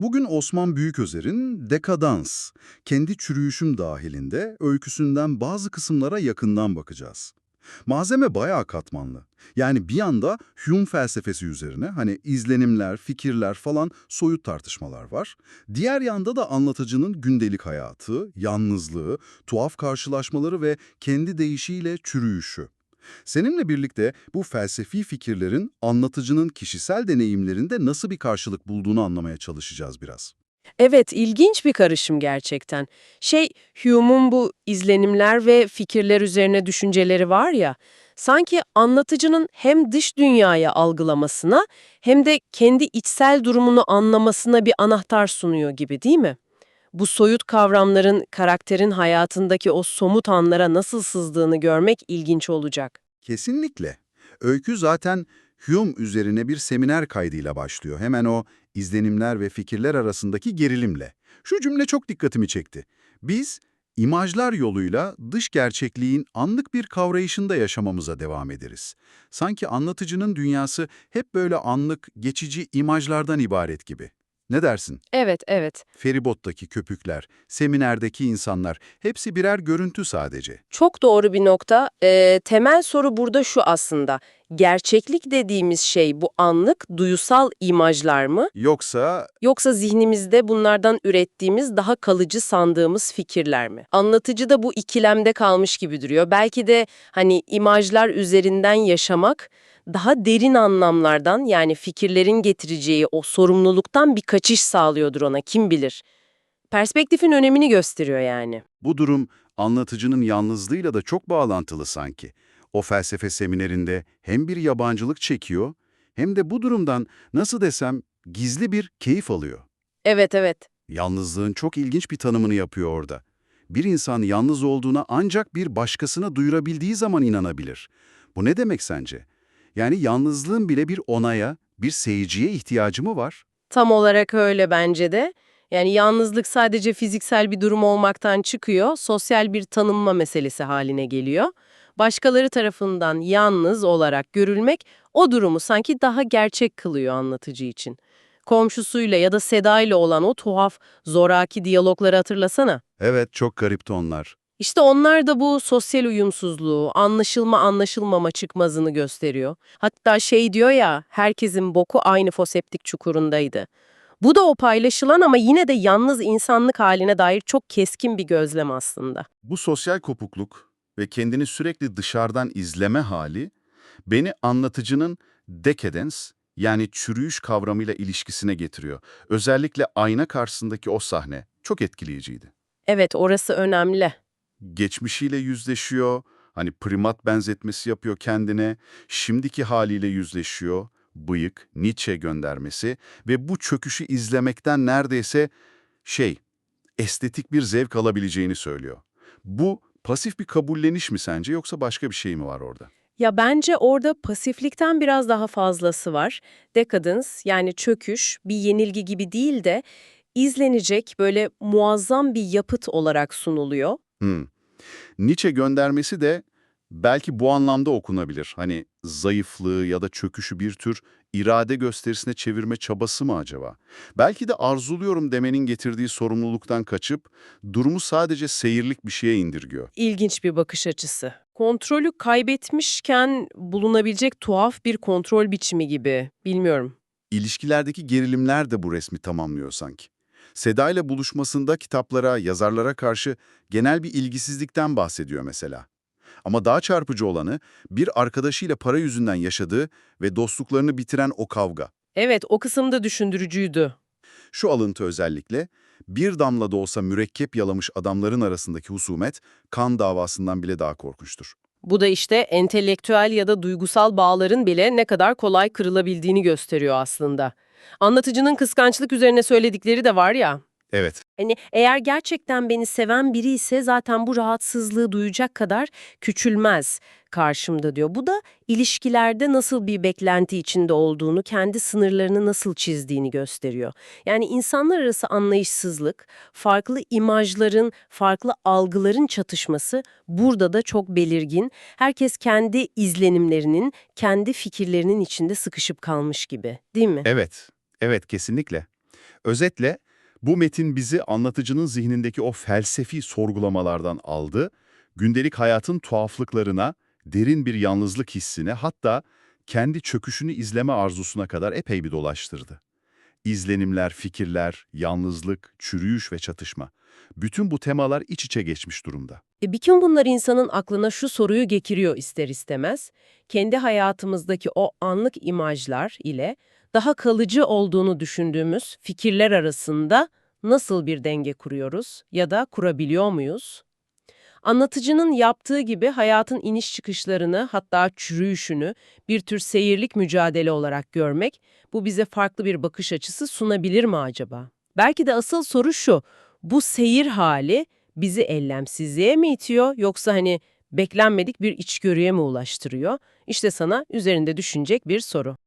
Bugün Osman Büyüközer'in Dekadans, kendi çürüyüşüm dahilinde öyküsünden bazı kısımlara yakından bakacağız. Malzeme bayağı katmanlı. Yani bir yanda Hume felsefesi üzerine hani izlenimler, fikirler falan soyut tartışmalar var. Diğer yanda da anlatıcının gündelik hayatı, yalnızlığı, tuhaf karşılaşmaları ve kendi deyişiyle çürüyüşü. Seninle birlikte bu felsefi fikirlerin anlatıcının kişisel deneyimlerinde nasıl bir karşılık bulduğunu anlamaya çalışacağız biraz. Evet, ilginç bir karışım gerçekten. Şey, Hume'un bu izlenimler ve fikirler üzerine düşünceleri var ya, sanki anlatıcının hem dış dünyayı algılamasına hem de kendi içsel durumunu anlamasına bir anahtar sunuyor gibi değil mi? Bu soyut kavramların karakterin hayatındaki o somut anlara nasıl sızdığını görmek ilginç olacak. Kesinlikle. Öykü zaten Hume üzerine bir seminer kaydıyla başlıyor. Hemen o izlenimler ve fikirler arasındaki gerilimle. Şu cümle çok dikkatimi çekti. Biz imajlar yoluyla dış gerçekliğin anlık bir kavrayışında yaşamamıza devam ederiz. Sanki anlatıcının dünyası hep böyle anlık, geçici imajlardan ibaret gibi. Ne dersin? Evet, evet. Feribottaki köpükler, seminerdeki insanlar hepsi birer görüntü sadece. Çok doğru bir nokta. Ee, temel soru burada şu aslında. Gerçeklik dediğimiz şey bu anlık, duyusal imajlar mı? Yoksa Yoksa zihnimizde bunlardan ürettiğimiz daha kalıcı sandığımız fikirler mi? Anlatıcı da bu ikilemde kalmış gibi duruyor. Belki de hani imajlar üzerinden yaşamak daha derin anlamlardan yani fikirlerin getireceği o sorumluluktan bir kaçış sağlıyordur ona kim bilir. Perspektifin önemini gösteriyor yani. Bu durum anlatıcının yalnızlığıyla da çok bağlantılı sanki. O felsefe seminerinde hem bir yabancılık çekiyor hem de bu durumdan nasıl desem gizli bir keyif alıyor. Evet evet. Yalnızlığın çok ilginç bir tanımını yapıyor orada. Bir insan yalnız olduğuna ancak bir başkasına duyurabildiği zaman inanabilir. Bu ne demek sence? Yani yalnızlığın bile bir onaya, bir seyirciye ihtiyacı mı var? Tam olarak öyle bence de. Yani yalnızlık sadece fiziksel bir durum olmaktan çıkıyor, sosyal bir tanınma meselesi haline geliyor. Başkaları tarafından yalnız olarak görülmek o durumu sanki daha gerçek kılıyor anlatıcı için. Komşusuyla ya da Seda ile olan o tuhaf, zoraki diyalogları hatırlasana. Evet, çok garip tonlar. İşte onlar da bu sosyal uyumsuzluğu, anlaşılma anlaşılmama çıkmazını gösteriyor. Hatta şey diyor ya, herkesin boku aynı foseptik çukurundaydı. Bu da o paylaşılan ama yine de yalnız insanlık haline dair çok keskin bir gözlem aslında. Bu sosyal kopukluk ve kendini sürekli dışarıdan izleme hali beni anlatıcının decadence yani çürüyüş kavramıyla ilişkisine getiriyor. Özellikle ayna karşısındaki o sahne çok etkileyiciydi. Evet, orası önemli. Geçmişiyle yüzleşiyor, hani primat benzetmesi yapıyor kendine, şimdiki haliyle yüzleşiyor, bıyık, Nietzsche göndermesi ve bu çöküşü izlemekten neredeyse şey, estetik bir zevk alabileceğini söylüyor. Bu pasif bir kabulleniş mi sence yoksa başka bir şey mi var orada? Ya bence orada pasiflikten biraz daha fazlası var. Decadence yani çöküş bir yenilgi gibi değil de izlenecek böyle muazzam bir yapıt olarak sunuluyor. Hmm. Nietzsche göndermesi de belki bu anlamda okunabilir. Hani zayıflığı ya da çöküşü bir tür irade gösterisine çevirme çabası mı acaba? Belki de arzuluyorum demenin getirdiği sorumluluktan kaçıp durumu sadece seyirlik bir şeye indirgiyor. İlginç bir bakış açısı. Kontrolü kaybetmişken bulunabilecek tuhaf bir kontrol biçimi gibi. Bilmiyorum. İlişkilerdeki gerilimler de bu resmi tamamlıyor sanki. Seda ile buluşmasında kitaplara, yazarlara karşı genel bir ilgisizlikten bahsediyor mesela. Ama daha çarpıcı olanı bir arkadaşıyla para yüzünden yaşadığı ve dostluklarını bitiren o kavga. Evet, o kısımda düşündürücüydü. Şu alıntı özellikle, bir damla da olsa mürekkep yalamış adamların arasındaki husumet, kan davasından bile daha korkunçtur. Bu da işte entelektüel ya da duygusal bağların bile ne kadar kolay kırılabildiğini gösteriyor aslında. Anlatıcının kıskançlık üzerine söyledikleri de var ya. Evet, Hani eğer gerçekten beni seven biri ise zaten bu rahatsızlığı duyacak kadar küçülmez karşımda diyor. Bu da ilişkilerde nasıl bir beklenti içinde olduğunu, kendi sınırlarını nasıl çizdiğini gösteriyor. Yani insanlar arası anlayışsızlık, farklı imajların, farklı algıların çatışması burada da çok belirgin. Herkes kendi izlenimlerinin, kendi fikirlerinin içinde sıkışıp kalmış gibi, değil mi? evet, evet kesinlikle. Özetle bu metin bizi anlatıcının zihnindeki o felsefi sorgulamalardan aldı, gündelik hayatın tuhaflıklarına, derin bir yalnızlık hissine hatta kendi çöküşünü izleme arzusuna kadar epey bir dolaştırdı. İzlenimler, fikirler, yalnızlık, çürüyüş ve çatışma. Bütün bu temalar iç içe geçmiş durumda. E, bütün bunlar insanın aklına şu soruyu getiriyor ister istemez. Kendi hayatımızdaki o anlık imajlar ile daha kalıcı olduğunu düşündüğümüz fikirler arasında nasıl bir denge kuruyoruz ya da kurabiliyor muyuz? Anlatıcının yaptığı gibi hayatın iniş çıkışlarını hatta çürüyüşünü bir tür seyirlik mücadele olarak görmek bu bize farklı bir bakış açısı sunabilir mi acaba? Belki de asıl soru şu, bu seyir hali bizi ellemsizliğe mi itiyor yoksa hani beklenmedik bir içgörüye mi ulaştırıyor? İşte sana üzerinde düşünecek bir soru.